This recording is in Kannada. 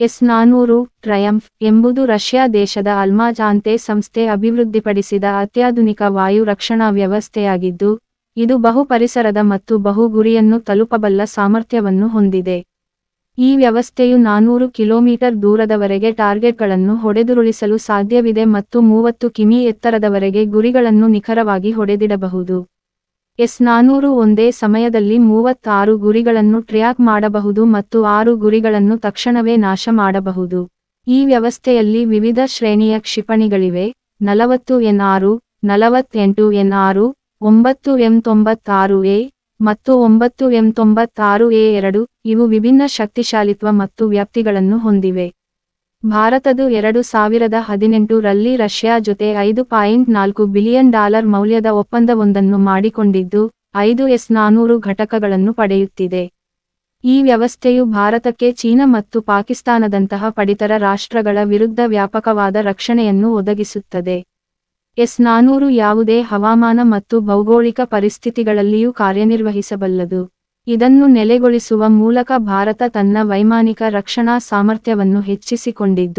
ಎಸ್ ನಾನೂರು ಟ್ರಯಂಫ್ ಎಂಬುದು ರಷ್ಯಾ ದೇಶದ ಅಲ್ಮಾಜಾಂತೆ ಸಂಸ್ಥೆ ಅಭಿವೃದ್ಧಿಪಡಿಸಿದ ಅತ್ಯಾಧುನಿಕ ವಾಯು ರಕ್ಷಣಾ ವ್ಯವಸ್ಥೆಯಾಗಿದ್ದು, ಇದು ಬಹು ಪರಿಸರದ ಮತ್ತು ಬಹು ಗುರಿಯನ್ನು ತಲುಪಬಲ್ಲ ಸಾಮರ್ಥ್ಯವನ್ನು ಹೊಂದಿದೆ. ಈ ವ್ಯವಸ್ಥೆಯು ನಾನೂರು ಕಿಲೋಮೀಟರ್ ದೂರದವರೆಗೆ ಟಾರ್ಗೆಟ್ಗಳನ್ನು ಹೊಡೆದುರುಳಿಸಲು ಸಾಧ್ಯವಿದೆ ಮತ್ತು ಮೂವತ್ತು ಕಿಮಿ ಎತ್ತರದವರೆಗೆ ಗುರಿಗಳನ್ನು ನಿಖರವಾಗಿ ಹೊಡೆದಿಡಬಹುದು. ಎಸ್ ನಾನೂರು ಒಂದೇ ಸಮಯದಲ್ಲಿ ಮೂವತ್ತಾರು ಗುರಿಗಳನ್ನು ಟ್ರ್ಯಾಕ್ ಮಾಡಬಹುದು ಮತ್ತು ಆರು ಗುರಿಗಳನ್ನು ತಕ್ಷಣವೇ ನಾಶ ಮಾಡಬಹುದು. ಈ ವ್ಯವಸ್ಥೆಯಲ್ಲಿ ವಿವಿಧ ಶ್ರೇಣಿಯ ಕ್ಷಿಪಣಿಗಳಿವೆ. ನಲವತ್ತು ಎನ್ ಆರು, ನಲವತ್ತೆಂಟು ಎನ್ ಆರು, ಒಂಬತ್ತು ಎಂ ತೊಂಬತ್ತಾರು ಎ ಮತ್ತು ಒಂಬತ್ತು ಎಂ ತೊಂಬತ್ತಾರು ಎ ಎರಡು ಇವು ವಿಭಿನ್ನ ಶಕ್ತಿಶಾಲಿತ್ವ ಮತ್ತು ವ್ಯಾಪ್ತಿಗಳನ್ನು ಹೊಂದಿವೆ. ಭಾರತದು ಎರಡು ಸಾವಿರದ ಹದಿನೆಂಟು ರಲ್ಲಿ ರಷ್ಯಾ ಜೊತೆ ಐದು ಪಾಯಿಂಟ್ ನಾಲ್ಕು ಬಿಲಿಯನ್ ಡಾಲರ್ ಮೌಲ್ಯದ ಒಪ್ಪಂದವೊಂದನ್ನು ಮಾಡಿಕೊಂಡಿದ್ದು, ಐದು ಎಸ್ ನಾನೂರು ಘಟಕಗಳನ್ನು ಪಡೆಯುತ್ತಿದೆ. ಈ ವ್ಯವಸ್ಥೆಯು ಭಾರತಕ್ಕೆ ಚೀನಾ ಮತ್ತು ಪಾಕಿಸ್ತಾನದಂತಹ ಪಡಿತರ ರಾಷ್ಟ್ರಗಳ ವಿರುದ್ಧ ವ್ಯಾಪಕವಾದ ರಕ್ಷಣೆಯನ್ನು ಒದಗಿಸುತ್ತದೆ. ಎಸ್ ನಾನೂರು ಯಾವುದೇ ಹವಾಮಾನ ಮತ್ತು ಭೌಗೋಳಿಕ ಪರಿಸ್ಥಿತಿಗಳಲ್ಲಿಯೂ ಕಾರ್ಯನಿರ್ವಹಿಸಬಲ್ಲದು. ಇದನ್ನು ನೆಲೆಗೊಳಿಸುವ ಮೂಲಕ ಭಾರತ ತನ್ನ ವೈಮಾನಿಕ ರಕ್ಷಣಾ ಸಾಮರ್ಥ್ಯವನ್ನು ಹೆಚ್ಚಿಸಿಕೊಂಡಿದ್ದು.